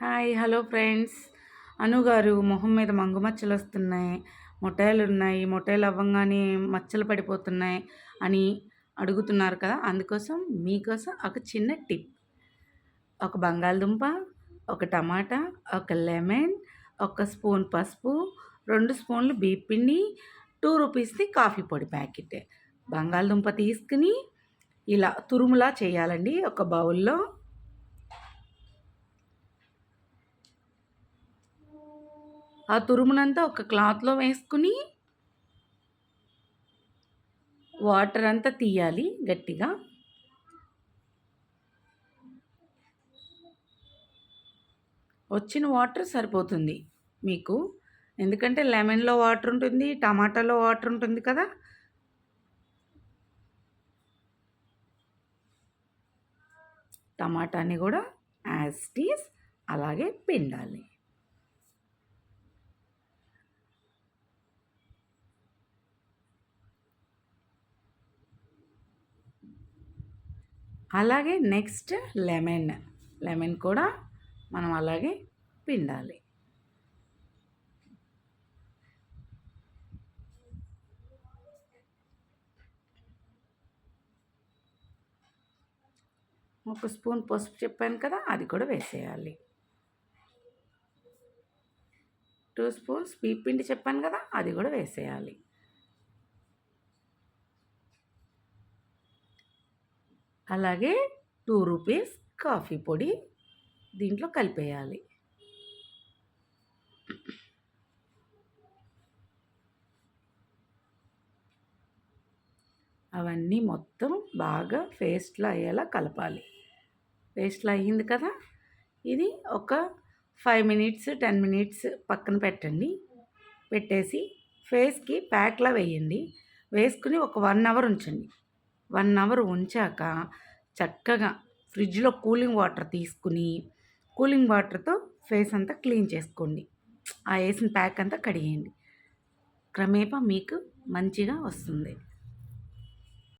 Hi hello friends. అనుగారు మొహం మీద మంగు మచ్చలు వస్తున్నాయి. మొటాయిలు ఉన్నాయి. మొటాయిలు అవ్వంగానే మచ్చలు పడిపోతున్నాయి అని అడుగుతున్నారు కదా. అందుకోసం మీకోసం ఒక చిన్న టిప్. ఒక బంగాళదుంప ఒక టమాటా ఒక లెమన్ ఒక స్పూన్ పసుపు రెండు స్పూన్లు బీపిండి పిండి టూ రూపీస్ది కాఫీ పొడి ప్యాకెట్. బంగాళదుంప తీసుకుని ఇలా తురుములా చేయాలండి ఒక బౌల్లో. ఆ తురుమునంతా ఒక క్లాత్లో వేసుకుని వాటర్ అంతా తీయాలి గట్టిగా. వచ్చిన వాటర్ సరిపోతుంది మీకు. ఎందుకంటే లెమన్లో వాటర్ ఉంటుంది టమాటాలో వాటర్ ఉంటుంది కదా టమాటాని కూడా యాజ్ టీస్ అలాగే పిండాలి. అలాగే నెక్స్ట్ లెమన్ లెమన్ కూడా మనం అలాగే పిండాలి. ఒక స్పూన్ పసుపు చెప్పాను కదా అది కూడా వేసేయాలి. టూ స్పూన్స్ పిండి చెప్పాను కదా అది కూడా వేసేయాలి. అలాగే టూ రూపీస్ కాఫీ పొడి దీంట్లో కలిపేయాలి. అవన్నీ మొత్తం బాగా పేస్ట్లో అయ్యేలా కలపాలి. పేస్ట్లో అయ్యింది కదా ఇది ఒక ఫైవ్ మినిట్స్ టెన్ మినిట్స్ పక్కన పెట్టండి. పెట్టేసి ఫేస్కి ప్యాక్లా వేయండి. వేసుకుని ఒక వన్ అవర్ ఉంచండి. వన్ అవర్ ఉంచాక చక్కగా ఫ్రిడ్జ్లో కూలింగ్ వాటర్ తీసుకుని కూలింగ్ వాటర్తో ఫేస్ అంతా క్లీన్ చేసుకోండి. ఆ వేసిన ప్యాక్ అంతా కడిగేయండి. క్రమేపా మీకు మంచిగా వస్తుంది.